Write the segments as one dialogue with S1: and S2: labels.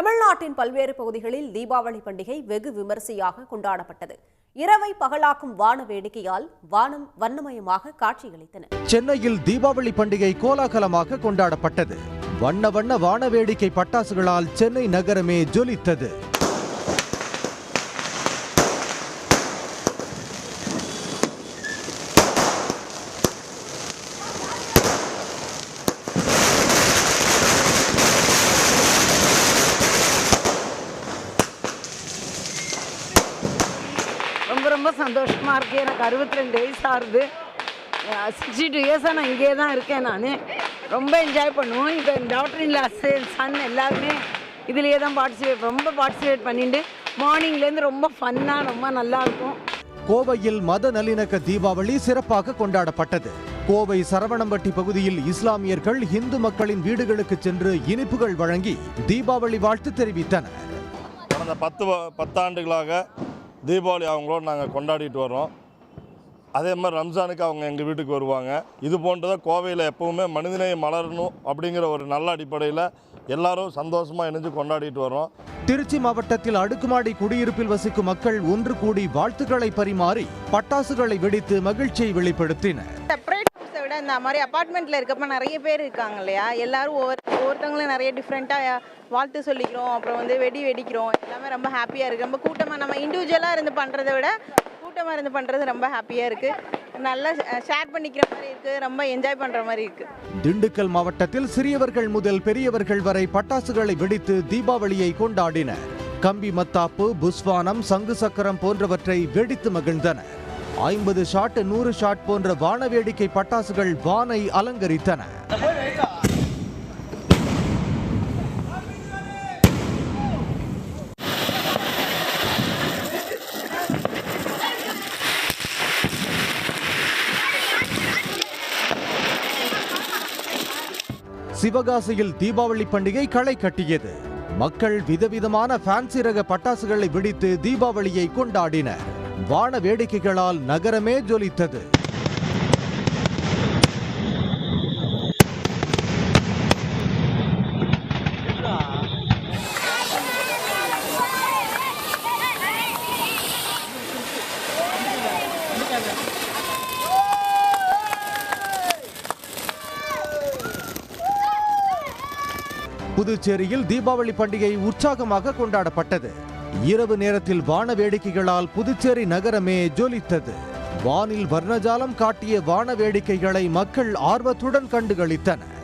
S1: தமிழ்நாட்டின் பல்வேறு பகுதிகளில் தீபாவளி பண்டிகை வெகு விமரிசையாக கொண்டாடப்பட்டது. இரவை பகலாக்கும் வான வேடிக்கையால் வானம் வண்ணமயமாக காட்சியளித்தன.
S2: சென்னையில் தீபாவளி பண்டிகை கோலாகலமாக கொண்டாடப்பட்டது. வண்ண வண்ண வான வேடிக்கை பட்டாசுகளால் சென்னை நகரமே ஜொலித்தது
S3: ரொம்ப ரொம்ப சந்தோஷமாக இருக்குது எனக்கு அறுபத்தி ரெண்டு வயசு ஆகுது. சிக்ஸ்டி டூ இயர்ஸாக நான் இங்கே தான் இருக்கேன் நான். ரொம்ப என்ஜாய் பண்ணுவோம். இப்போ டாக்டர் இல்ல சன் எல்லாருமே இதுலேயே தான் பார்ட்டிசிபேட் ரொம்ப பார்ட்டிசிபேட் பண்ணிட்டு மார்னிங்லேருந்து ரொம்ப ஃபன்னாக ரொம்ப நல்லா இருக்கும்.
S2: கோவையில் மத நல்லிணக்க தீபாவளி சிறப்பாக கொண்டாடப்பட்டது. கோவை சரவணம்பட்டி பகுதியில் இஸ்லாமியர்கள் இந்து மக்களின் வீடுகளுக்கு சென்று இனிப்புகள் வழங்கி தீபாவளி வாழ்த்து தெரிவித்தனர்.
S4: கடந்த பத்து பத்தாண்டுகளாக தீபாவளி அவங்களோட நாங்கள் கொண்டாடிட்டு வரோம் அதே மாதிரி ரம்ஜானுக்கு அவங்க எங்கள் வீட்டுக்கு வருவாங்க. இது போன்றதான் கோவையில் எப்போவுமே மனிதநேயம் மலரணும் அப்படிங்கிற ஒரு நல்ல அடிப்படையில் எல்லாரும் சந்தோஷமாக இணைஞ்சு கொண்டாடிட்டு வரோம்
S2: திருச்சி மாவட்டத்தில் அடுக்குமாடி குடியிருப்பில் வசிக்கும் மக்கள் ஒன்று கூடி வாழ்த்துக்களை பரிமாறி பட்டாசுகளை வெடித்து மகிழ்ச்சியை வெளிப்படுத்தினர்.
S5: அந்த மாதிரி அப்பார்ட்மெண்ட்டில் இருக்கப்ப நிறைய பேர் இருக்காங்க இல்லையா? எல்லாரும் ஒவ்வொரு ஒவ்வொருத்தவங்களும் நிறைய டிஃப்ரெண்ட்டாக வாழ்த்து சொல்லிக்கிறோம். அப்புறம் வந்து வெடி வெடிக்கிறோம். எல்லாமே ரொம்ப ஹாப்பியாக இருக்குது ரொம்ப கூட்டமாக நம்ம இண்டிவிஜுவலாக இருந்து பண்ணுறதை விட கூட்டமாக இருந்து பண்ணுறது ரொம்ப ஹாப்பியாக இருக்குது நல்லா ஷேர் பண்ணிக்கிற மாதிரி இருக்குது ரொம்ப என்ஜாய் பண்ணுற மாதிரி இருக்குது
S2: திண்டுக்கல் மாவட்டத்தில் சிறியவர்கள் முதல் பெரியவர்கள் வரை பட்டாசுகளை வெடித்து தீபாவளியை கொண்டாடினர். கம்பி மத்தாப்பு புஸ்வானம் சங்கு சக்கரம் போன்றவற்றை வெடித்து மகிழ்ந்தனர். ஐம்பது ஷாட் நூறு ஷாட் போன்ற வான வேடிக்கை பட்டாசுகள் வானை அலங்கரித்தன. சிவகாசியில் தீபாவளி பண்டிகை களை கட்டியது. மக்கள் விதவிதமான ஃபேன்சி ரக பட்டாசுகளை வெடித்து தீபாவளியை கொண்டாடினர். வான வேடிக்கைகளால் நகரமே ஜொலித்தது. புதுச்சேரியில் தீபாவளி பண்டிகை உற்சாகமாக கொண்டாடப்பட்டது. இரவு நேரத்தில் வான வேடிக்கைகளால் புதுச்சேரி நகரமே ஜொலித்தது. வானில் வர்ணஜாலம் காட்டிய வான வேடிக்கைகளை மக்கள் ஆர்வத்துடன் கண்டுகளித்தனர்.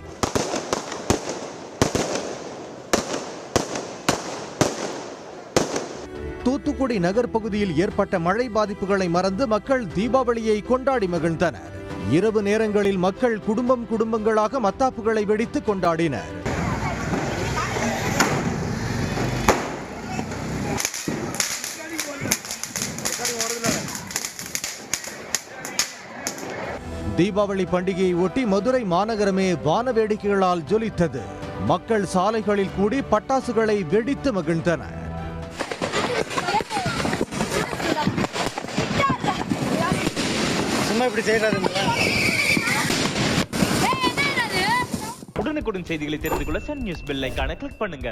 S2: தூத்துக்குடி நகர் பகுதியில் ஏற்பட்ட மழை பாதிப்புகளை மறந்து மக்கள் தீபாவளியை கொண்டாடி மகிழ்ந்தனர். இரவு நேரங்களில் மக்கள் குடும்பம் குடும்பங்களாக மத்தாப்புகளை வெடித்து கொண்டாடினர். தீபாவளி பண்டிகையை ஒட்டி மதுரை மாநகரமே வான வேடிக்கைகளால் ஜொலித்தது. மக்கள் சாலைகளில் கூடி பட்டாசுகளை வெடித்து மகிழ்ந்தனர்
S6: சும்மா இப்படி செய்யறாருங்க
S7: உடனுக்குடன் செய்திகளை தெரிந்து கொள்ள சன் நியூஸ் பெல் ஐகானை கிளிக் பண்ணுங்க.